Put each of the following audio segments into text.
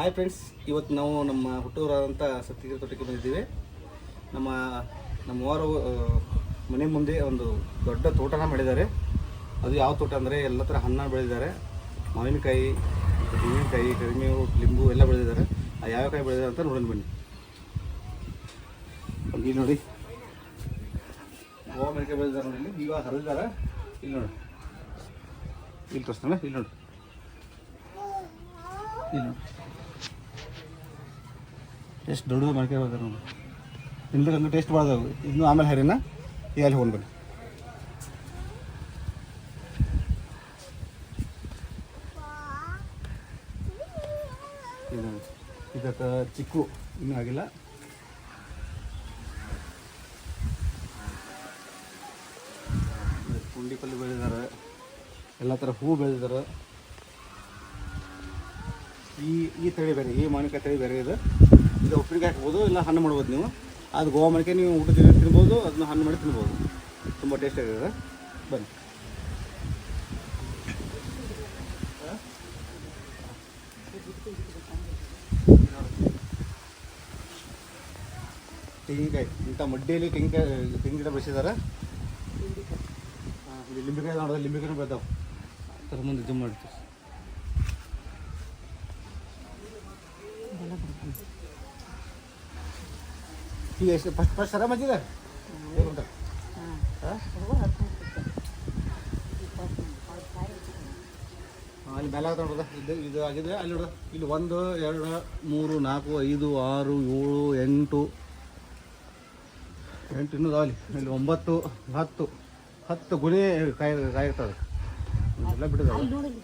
Hi friends ಇವತ್ತು ನಾವು ನಮ್ಮ ಹುಟ್ಟೂರಾದಂಥ ಸತ್ಯಗಿರಿ ತೋಟಕ್ಕೆ ಬಂದಿದ್ದೀವಿ. ನಮ್ಮ ನಮ್ಮ ವಾರ ಮನೆ ಮುಂದೆ ಒಂದು ದೊಡ್ಡ ತೋಟನ ಮಾಡಿದ್ದಾರೆ. ಅದು ಯಾವ ತೋಟ ಅಂದರೆ ಎಲ್ಲ ಥರ ಹಣ್ಣು ಬೆಳೆದಿದ್ದಾರೆ. ಮಾವಿನಕಾಯಿ, ತೆಂಗಿನಕಾಯಿ ಕರಿಮೇವು ಲಿಂಬು ಎಲ್ಲ ಬೆಳೆದಿದ್ದಾರೆ. ಆ ಯಾವ ಕಾಯಿ ಬೆಳೆದಿದ್ದಾರೆ ಅಂತ ನೋಡೋಣ ಬನ್ನಿ. ಇಲ್ಲಿ ನೋಡಿ. ಗೋವಾ ಮೆಣಕಾಯಿ ಬೆಳೆದಿದ್ದಾರೆ ನೋಡಿ ಇಲ್ಲಿ. ಈಗ ಹರಿದಿದ್ದಾರೆ. ಇಲ್ಲಿ ನೋಡಿ. ಇಲ್ಲಿ ತೋರಿಸ್ತಾನೆ, ಇಲ್ಲಿ ನೋಡಿ. ಇಲ್ಲಿ ನೋಡಿ. ಎಷ್ಟು ದೊಡ್ಡದು ಮಾಡ್ಕೆ ಬರ್ತಾರೆ ನೋಡಿ. ನಿಮ್ದು ಅಂದ್ರೆ ಟೇಸ್ಟ್ ಮಾಡ್ದವು ಇನ್ನು ಆಮೇಲೆ ಹರಿನ ಈಗ ಅಲ್ಲಿ ಹೋಗ್ಬೇಕು. ಇದಕ್ಕೆ ಚಿಕ್ಕು ಇನ್ನೂ ಆಗಿಲ್ಲ. ಪುಂಡಿ ಪಲ್ಲೆ ಬೆಳೆದಿದ್ದಾರೆ. ಎಲ್ಲ ಥರ ಹೂ ಬೆಳೆದಿದ್ದಾರೆ. ಈ ಈ ತಳಿ ಬೇರೆ, ಈ ಮಾವಿನಕಾಯಿ ತಳಿ ಬೇರೆ ಇದೆ. ಇದು ಉಪ್ಪಿನಕಾಯಿ ಹಾಕ್ಬೋದು, ಇಲ್ಲ ಹಣ್ಣು ಮಾಡ್ಬೋದು ನೀವು. ಅದು ಗೋವಾ ಮಡಿಕೆ ನೀವು ಊಟ ತಿನ್ ತಿನ್ಬೋದು, ಅದನ್ನ ಹಣ್ಣು ಮಾಡಿ ತಿನ್ಬೋದು. ತುಂಬ ಟೇಸ್ಟ್ ಆಗಿದೆ ಬನ್ನಿ. ತೆಂಗಿನಕಾಯಿ, ಇಂಥ ಮಡ್ಡಿಯಲ್ಲಿ ತೆಂಗಿನಕಾಯಿ, ತೆಂಗಿನ ಗಿಡ ಬೆಳೆಸಿದ್ದಾರೆ ಹಾಂ ಲಿಂಬೆಕಾಯಿ ನೋಡಿದ್ರೆ ಲಿಂಬೆಕಾಯಿ ಬೆಳೆದವು. ಮುಂದೆ ಜಿಮ್ ಮಾಡ್ತೀವಿ ಈಗ ಎಷ್ಟು ಫಸ್ಟ್ ಫಸ್ಟ್ ಸರ ಮಜ್ಜಿದೆ ಅಲ್ಲಿ ಆಗ್ತಾ ನೋಡ್ದ ಇದು ಇದು ಆಗಿದೆ ಅಲ್ಲಿ ನೋಡ್ದ ಇಲ್ಲಿ ಒಂದು ಎರಡು ಮೂರು ನಾಲ್ಕು ಐದು ಆರು ಏಳು ಎಂಟು. ಎಂಟು ಇನ್ನೂ ಅಲ್ಲಿ ಇಲ್ಲಿ ಒಂಬತ್ತು ಹತ್ತು. ಹತ್ತು ಗುಣಿ ಕಾಯಿ ಕಾಯಿರ್ತದೆ. ಎಲ್ಲ ಬಿಟ್ಟಿದ್ದಾವೆ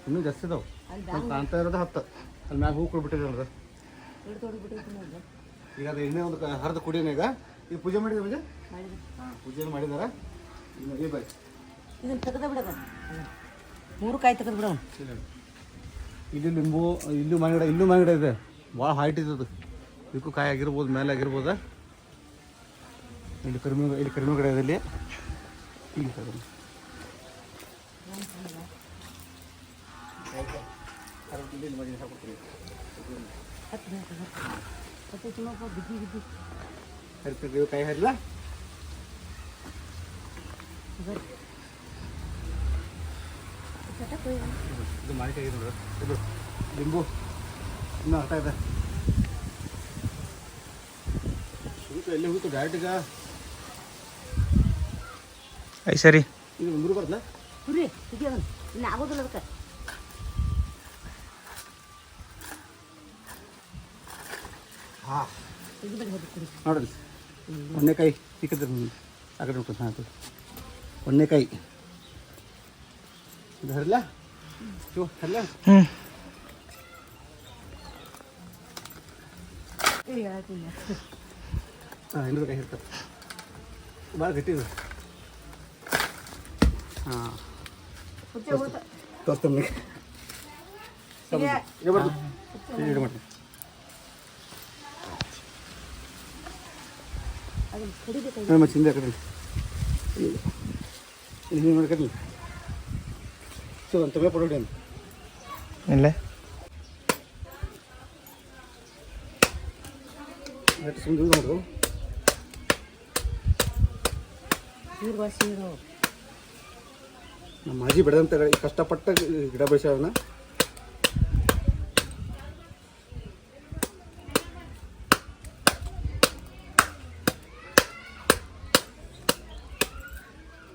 ಇನ್ನೂ ಜಾಸ್ತಿ ಇದಾವೆ. ಅಂತ ಕಾಣ್ತಾ ಇರೋದು ಹತ್ತು. ಅಲ್ಲಿ ಮ್ಯಾಗ ಹೂ ಕೊಡ್ಬಿಟ್ಟಿದೆ ನೋಡ್ದ ಈಗ ಅದು ಇನ್ನೇ ಒಂದು ಹರಿದು ಕುಡಿಯೋಣ ಈಗ. ಈಗ ಪೂಜೆ ಮಾಡಿದ್ರೆ ಪೂಜೆ? ಹಾಂ ಪೂಜೆ ಮಾಡಿದಾರ? ಈಗ ಬಾಯ್. ಇದನ್ನ ತೆಗೆದ ಬಿಡದ ಮೂರು ಕಾಯಿ ತೆಗೆದು ಬಿಡೋಣ ಇಲ್ಲಿ ನಿಂಬು ಲಿಂಬು ಇಲ್ಲೂ ಮಾವಿನ ಗಿಡ ಇಲ್ಲೂ ಮಾವಿನ ಗಿಡ ಇದೆ. ಭಾಳ ಹೈಟ್ ಇದೆ ಅದು. ಇದಕ್ಕೂ ಕಾಯಿ ಆಗಿರ್ಬೋದು ಮೇಲೆ ಆಗಿರ್ಬೋದ? ಇಲ್ಲಿ ಕರಿಮೆ ಇಲ್ಲಿ ಕರಿಮೆ ಗಿಡ ಇದೆ ಇಲ್ಲಿ ಇಲ್ಲಿ ಸರ್. ಹತ್ತು ತಿನ್ನಪ್ಪ ಬಿದ್ದಿ ಬಿದ್ದಿ ಹರಿತಿದ್ದೀವಿ ಕೈ ಹರಿಲ್ಲ. ಇದು ಮಾವಿನಕಾಯಿ ನೋಡು. ಇದು ಲಿಂಬು. ಇನ್ನೂ ಅರ್ಥ ಇದೆ. ಶುಂಠಿ ಎಲ್ಲಿ ಹೋಯ್ತು? ಡೈರೆಕ್ಟ್ ಈಗ? ಐ ಸರಿ. ಇದು ಮುಂದ್ರು ಬರ್ತಲ್ಲ ಹುರಿ ಇನ್ನು ಆಗೋದಿಲ್ಲ ಅದಕ್ಕೆ ಹಾಂ ತೆಗಿಬೇಡಿ ಹೋಗಿ ಕುಡಿ ನೋಡ್ರಿ ಒಣ್ಣೆಕಾಯಿ ಸಿಕ್ಕಿದ್ರೆ ಆ ಕಡೆ ಉಂಟು ಹಾಂ ಒಣ್ಣೆಕಾಯಿ ಇದು ಹರಿಲ್ಲ ಶಿವ ಹರಿಲ್ಲ ಹ್ಞೂ ಏ, ಹೇಳ್ತೀನಿ. ಹಾಂ ಇನ್ನೂರು ಕಾಯಿ ಇರ್ತದೆ ಭಾಳ ಗಟ್ಟಿ ಇದೆ ಹಾಂ ಹುಚ್ಚೆ ಹೋತ. ತೋರಿಸ್ತೇನೆ ನಿಮಗೆ ಹೀಗೆ ಇದು ಬರ್ದು ಇದು ಮಾಡ್ತೀನಿ ಅದನ್ನ ಕಡಿಬೇಕಾಗಿ ಹಾಂ ಮತ್ತೆ ಹಿಂದೆ ಕಡೆ ಹಿಂದೆ ಮಾಡ್ಕಡಿ ಸೊ ಕೊಡೋಡಿ ಅಂತ ಇಲ್ಲ? ಸುಮ್ಮನೆ ನೋಡು ನಮ್ಮ ಅಜ್ಜಿ ಬೆಳೆದಂಥ ಗಿಡ- ಕಷ್ಟಪಟ್ಟ ಗಿಡ ಬೆಳೆಸೋದನ್ನ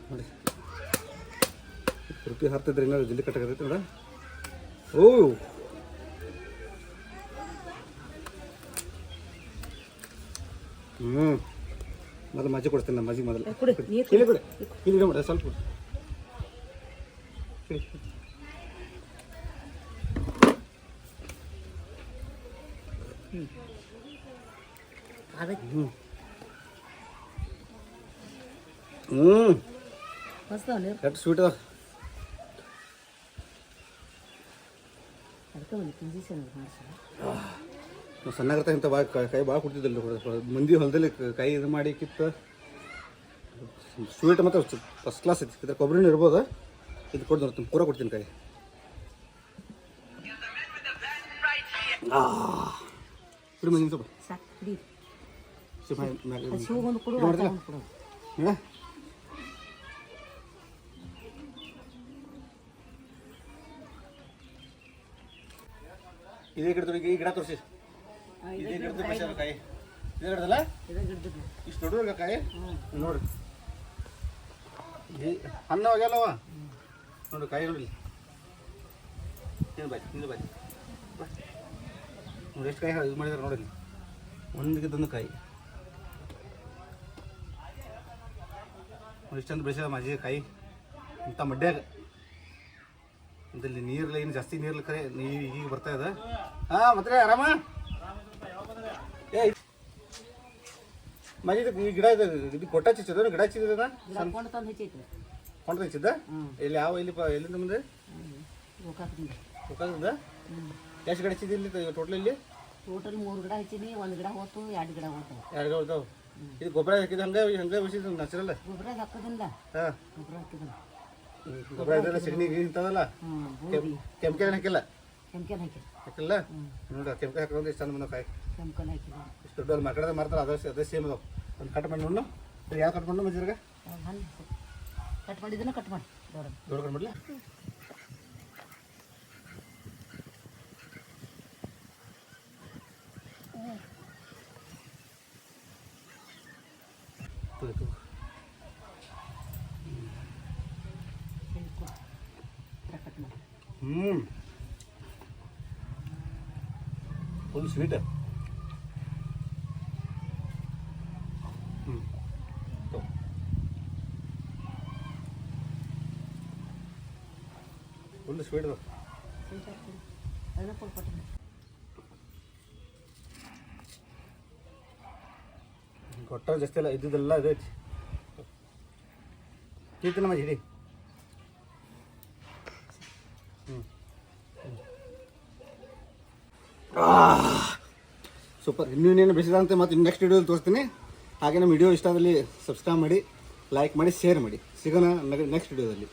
ನೋಡಿ ರುಪಿ ಹರ್ತಿದ್ರೆ ಏನಾದ್ರು ಜಲ್ದಿ ಕಟ್ಟಾಗತ್ತೈತೆ ನೋಡ. ಓ. ಹ್ಞೂ ಮೊದಲು ಮಜ್ಜಿ ಕೊಡ್ತೀನಿ ನಮ್ಮ ಅಜ್ಜಿ ಮೊದಲು. ಕುಡಿ ನೀರು ಇಲ್ಲಿ ಬಿಡಿ. ಇಲ್ಲಿ ಇಡ ಮಾಡಿ ಸ್ವಲ್ಪ ಬಿಡಿ. ಇಲ್ಲಿ. ಅದಕ್ಕೆ. ಹ್ಞೂ ಹ್ಞೂ ಮಸ್ತ್ ನೀರು. ಎಷ್ಟು ಸ್ವೀಟ್ ಅದ ಅದಕ್ಕೆ ಒಂದು ಇಂಜೆಕ್ಷನ್ ಮಾಡಿಸಿ ನಾವು ಸಣ್ಣಗಿರ್ತಾ ಇಂಥ ಭಾಳ ಕೈ ಭಾಳ ಕೊಡ್ತಿದ್ದಿಲ್ಲ ಮಂದಿ ಹೊಲದಲ್ಲಿ ಕೈ ಇದು ಮಾಡಿ ಕಿತ್ತು. ಸ್ವೀಟ್ ಮತ್ತು ಫಸ್ಟ್ ಕ್ಲಾಸ್ ಐತಿ. ಇದ್ರ ಕೊಬ್ಬರಿನೂ ಇರ್ಬೋದು? ಇದು ಕೊಡ್ದು ನೋಡ್ತೀನಿ ಪೂರ ಕೊಡ್ತೀನಿ ಕೈ. ಕುಡಿ. ಮಂದಿ ಸ್ವಲ್ಪ ಸಾಕು ಹಿಡಿ ಸ್ವಲ್ಪ ಮ್ಯಾಲೆ ಅದು ಶಿವಗೊಂದು ಕೊಡು ಇದು ಗಿಡ ಈ ಗಿಡ ತೋರಿಸಿ. ಇದೇ ಗಿಡ ತೋರಿಸಿ ಕಾಯಿ. ಇದೇ ಗಿಡದಲ್ಲ? ಇಷ್ಟು ದೊಡ್ಡ ಕಾಯಿ? ನೋಡ್ರಿ ಅನ್ನ ಹಣ್ಣು ನೋಡಿ ನೋಡ್ರಿ ಕಾಯಿ ನೋಡ್ರಿ ನೀನು ಬಾಯ್ ನಿಂದು ಬಾಯ್. ನೋಡಿ ಎಷ್ಟು ಕಾಯಿ ಇದು ಮಾಡಿದಾರೆ ನೋಡಿರಿ ತಂದು ಕಾಯಿ. ಇಷ್ಟೊಂದು ಬೆಳೆಸಿದ ಮಾಜಿ ಕಾಯಿ. ಇಂಥ ಮಡ್ಯಾಗ. ಇಂದಲ್ಲಿ ನೀರ್ಲ ಏನು ಜಾಸ್ತಿ ನೀರ್ಲ ಕರೆ ನೀರು ಈಗ ಬರ್ತಾ ಇದೆ. ಹಾಂ ಮತ್ತೆ ಆರಾಮ? ಏ ಮನೆ ಈ ಗಿಡ ಇದೆ ಇದು ಕೊಟ್ಟ ಚಿಚ್ಚದ ಗಿಡ ಚಿಚ್ಚದ ಗಿಡ ಕೊಂಡು ತಂದು ಹೆಚ್ಚೈತೆ ಕೊಂಡ ಚಿಚ್ಚದ ಹ್ಞೂ ಇಲ್ಲಿ ಯಾವ ಇಲ್ಲಿ ಎಲ್ಲಿಂದ ಮುಂದೆ ಗೋಕಾಕದಿಂದ. ಎಷ್ಟು ಗಿಡ ಹಚ್ಚಿದಿ ಇಲ್ಲಿ ಟೋಟಲ್ ಇಲ್ಲಿ? ಟೋಟಲ್ ಮೂರು ಗಿಡ ಹಚ್ಚೀನಿ ಒಂದು ಗಿಡ ಹೋತು ಎರಡು ಗಿಡ ಹೋತು ಎರಡು ಗಿಡ ಹೋಗ್ತಾವ ಇದು ಗೊಬ್ಬರ ಹಾಕಿದ ಹಂಗೆ ಹಂಗೆ ಬೆಳೆಸಿದ್ದು ನ್ಯಾಚುರಲ್ ಗೊಬ್ಬರ ಹಾಕೋದಿಲ್ಲ? ಹಾಂ. ಗೊಬ್ಬರ ಹಾಕಿದ್ರು ಗೊಬ್ಬರ ಇದೆಲ್ಲ ಇಂಥದಲ್ಲ ಹ್ಞೂ ಹಾಕಿಲ್ಲ? ಕೆಂಕಲ್ ಹಾಕಿಲ್ಲ. ನೋಡ ಕೆಂಪೆ ಹಾಕಿದ್ರೆ ಚಂದ ಬಂದ ಕಾಯಿ ಹಾಕಿದ್ರು ಇಷ್ಟು ದೊಡ್ಡ ಮಾರ್ಕೆಟ್ದಾಗ ಮಾರ್ತಾರೆ ಅದೇ ಅದೇ ಸೇಮ್ ಅದಾವ ಒಂದು ಕಟ್ ಮಾಡಿ ನೋಡು ಯಾವ ಕಟ್ ಮಾಡಿ ಕಟ್ ಮಾಡಿದ್ದನ್ನ ಕಟ್ ಮಾಡಿ. ದೊಡ್ಡ ಕಟ್ ಮಾಡಲಿ? ಕಟ್ ಹ್ಞೂ ಫುಲ್ ಸ್ವೀಟ್. ಫುಲ್ ಸ್ವೀಟ್ ಕೊಟ್ಟ ಜಾಸ್ತಿ ಅಲ್ಲ ಇದ್ದಿದ್ದೆಲ್ಲ ಇದೆ ಕೀರ್ತಿ ನಮ್ಮ ಸೂಪರ್. ಇನ್ನೂ ಇನ್ನೇನು ಅಂತ ಮತ್ತೆ ನೆಕ್ಸ್ಟ್ ವಿಡಿಯೋದಲ್ಲಿ ತೋರಿಸ್ತೀನಿ. ಹಾಗೆ ನಮ್ಮ ವಿಡಿಯೋ ಇಷ್ಟದಲ್ಲಿ ಸಬ್ಸ್ಕ್ರೈಬ್ ಮಾಡಿ ಲೈಕ್ ಮಾಡಿ ಶೇರ್ ಮಾಡಿ. ಸಿಗೋಣ ನೆಕ್ಸ್ಟ್ ವಿಡಿಯೋದಲ್ಲಿ